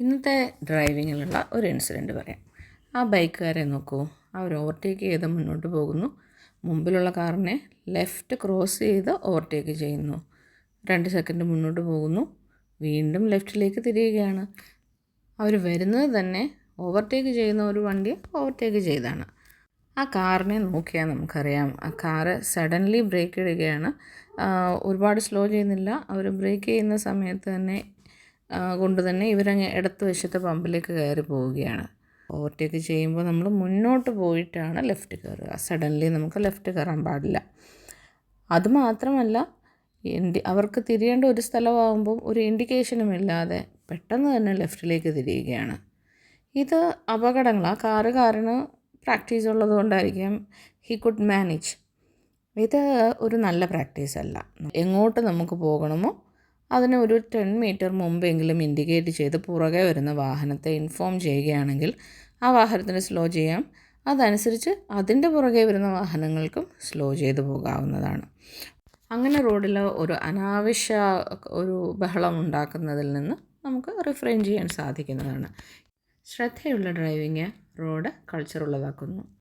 ഇന്നത്തെ ഡ്രൈവിങ്ങിലുള്ള ഒരു ഇൻസിഡന്റ് പറയാം. ആ ബൈക്കുകാരെ നോക്കൂ. അവർ ഓവർടേക്ക് ചെയ്ത് മുന്നോട്ട് പോകുന്നു. മുമ്പിലുള്ള കാറിനെ ലെഫ്റ്റ് ക്രോസ് ചെയ്ത് ഓവർടേക്ക് ചെയ്യുന്നു. രണ്ട് സെക്കൻഡ് മുന്നോട്ട് പോകുന്നു. വീണ്ടും ലെഫ്റ്റിലേക്ക് തിരിയുകയാണ്. അവർ വരുന്നത് തന്നെ ഓവർടേക്ക് ചെയ്യുന്ന ഒരു വണ്ടി ഓവർടേക്ക് ചെയ്താണ്. ആ കാറിനെ നോക്കിയാൽ നമുക്കറിയാം. ആ കാറ് സഡൻലി ബ്രേക്ക് ഇടുകയാണ്. ഒരുപാട് സ്ലോ ചെയ്യുന്നില്ല. അവർ ബ്രേക്ക് ചെയ്യുന്ന സമയത്ത് തന്നെ കൊണ്ട് തന്നെ ഇവരങ്ങ് ഇടത്ത് വശത്തെ പമ്പിലേക്ക് കയറി പോവുകയാണ്. ഓവർടേക്ക് ചെയ്യുമ്പോൾ നമ്മൾ മുന്നോട്ട് പോയിട്ടാണ് ലെഫ്റ്റ് കയറുക. സഡൻലി നമുക്ക് ലെഫ്റ്റ് കയറാൻ പാടില്ല. അതുമാത്രമല്ല ഇൻഡി അവർക്ക് തിരിയേണ്ട ഒരു സ്ഥലമാകുമ്പോൾ ഒരു ഇൻഡിക്കേഷനും ഇല്ലാതെ പെട്ടെന്ന് തന്നെ ലെഫ്റ്റിലേക്ക് തിരിയുകയാണ്. ഇത് അപകടങ്ങളാണ് കാറ് കാരണം പ്രാക്ടീസ് ഉള്ളത് കൊണ്ടായിരിക്കാം ഹി കുഡ് മാനേജ്. ഇത് ഒരു നല്ല പ്രാക്ടീസ് അല്ല. എങ്ങോട്ട് നമുക്ക് പോകണമോ അതിന് ഒരു ടെൻ മീറ്റർ മുമ്പെങ്കിലും ഇൻഡിക്കേറ്റ് ചെയ്ത് പുറകെ വരുന്ന വാഹനത്തെ ഇൻഫോം ചെയ്യുകയാണെങ്കിൽ ആ വാഹനത്തിന് സ്ലോ ചെയ്യാം. അതനുസരിച്ച് അതിന്റെ പുറകെ വരുന്ന വാഹനങ്ങൾക്കും സ്ലോ ചെയ്ത് പോകാവുന്നതാണ്. അങ്ങനെ റോഡിൽ ഒരു അനാവശ്യ ഒരു ബഹളം ഉണ്ടാക്കുന്നതിൽ നിന്ന് നമുക്ക് റിഫ്രെയിൻ ചെയ്യാൻ സാധിക്കുന്നതാണ്. ശ്രദ്ധയുള്ള ഡ്രൈവിങ് റോഡ് കൾച്ചർ ഉള്ളതാക്കുന്നു.